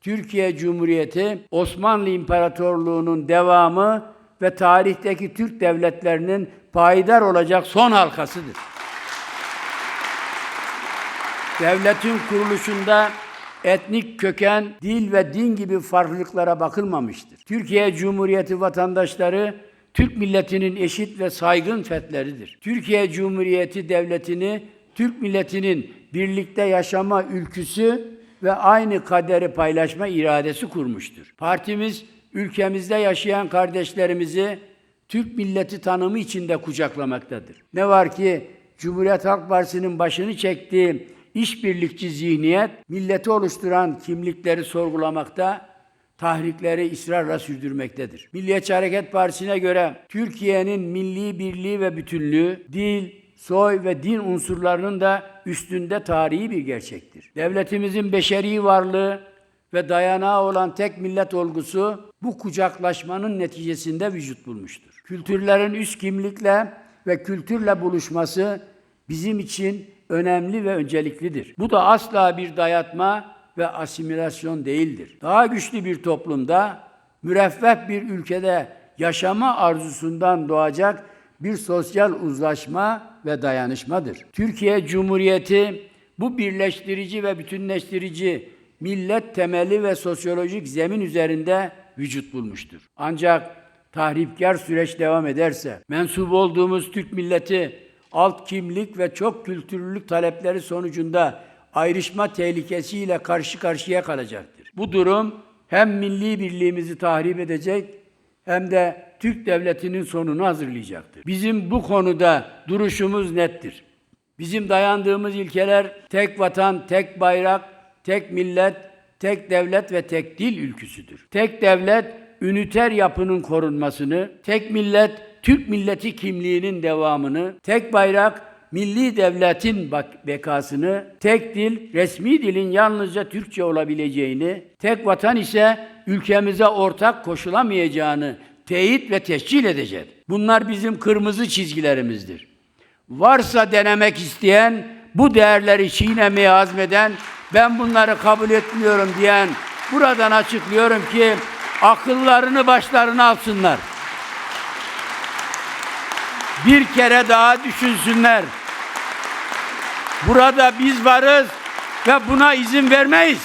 Türkiye Cumhuriyeti Osmanlı İmparatorluğu'nun devamı ve tarihteki Türk devletlerinin payidar olacak son halkasıdır. Devletin kuruluşunda etnik köken, dil ve din gibi farklılıklara bakılmamıştır. Türkiye Cumhuriyeti vatandaşları Türk milletinin eşit ve saygın fertleridir. Türkiye Cumhuriyeti devletini Türk milletinin birlikte yaşama ülküsü ve aynı kaderi paylaşma iradesi kurmuştur. Partimiz ülkemizde yaşayan kardeşlerimizi Türk milleti tanımı içinde kucaklamaktadır. Ne var ki Cumhuriyet Halk Partisi'nin başını çektiği işbirlikçi zihniyet milleti oluşturan kimlikleri sorgulamakta, tahrikleri ısrarla sürdürmektedir. Milliyetçi Hareket Partisi'ne göre Türkiye'nin milli birliği ve bütünlüğü dil, soy ve din unsurlarının da üstünde tarihi bir gerçektir. Devletimizin beşeri varlığı ve dayanağı olan tek millet olgusu bu kucaklaşmanın neticesinde vücut bulmuştur. Kültürlerin üst kimlikle ve kültürle buluşması bizim için önemli ve önceliklidir. Bu da asla bir dayatma ve asimilasyon değildir. Daha güçlü bir toplumda, müreffeh bir ülkede yaşama arzusundan doğacak bir sosyal uzlaşma ve dayanışmadır. Türkiye Cumhuriyeti bu birleştirici ve bütünleştirici millet temeli ve sosyolojik zemin üzerinde vücut bulmuştur. Ancak tahripkar süreç devam ederse, mensup olduğumuz Türk milleti alt kimlik ve çok kültürlülük talepleri sonucunda ayrışma tehlikesiyle karşı karşıya kalacaktır. Bu durum hem milli birliğimizi tahrip edecek hem de Türk devletinin sonunu hazırlayacaktır. Bizim bu konuda duruşumuz nettir. Bizim dayandığımız ilkeler tek vatan, tek bayrak, tek millet, tek devlet ve tek dil ülküsüdür. Tek devlet üniter yapının korunmasını, tek millet Türk milleti kimliğinin devamını, tek bayrak milli devletin bekasını, tek dil resmi dilin yalnızca Türkçe olabileceğini, tek vatan ise ülkemize ortak koşulamayacağını teyit ve tescil edecek. Bunlar bizim kırmızı çizgilerimizdir. Varsa denemek isteyen, bu değerleri çiğnemeye azmeden, ben bunları kabul etmiyorum diyen, buradan açıklıyorum ki akıllarını başlarına alsınlar. Bir kere daha düşünsünler. Burada biz varız ve buna izin vermeyiz.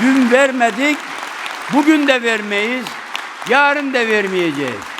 Dün vermedik, bugün de vermeyiz, yarın da vermeyeceğiz.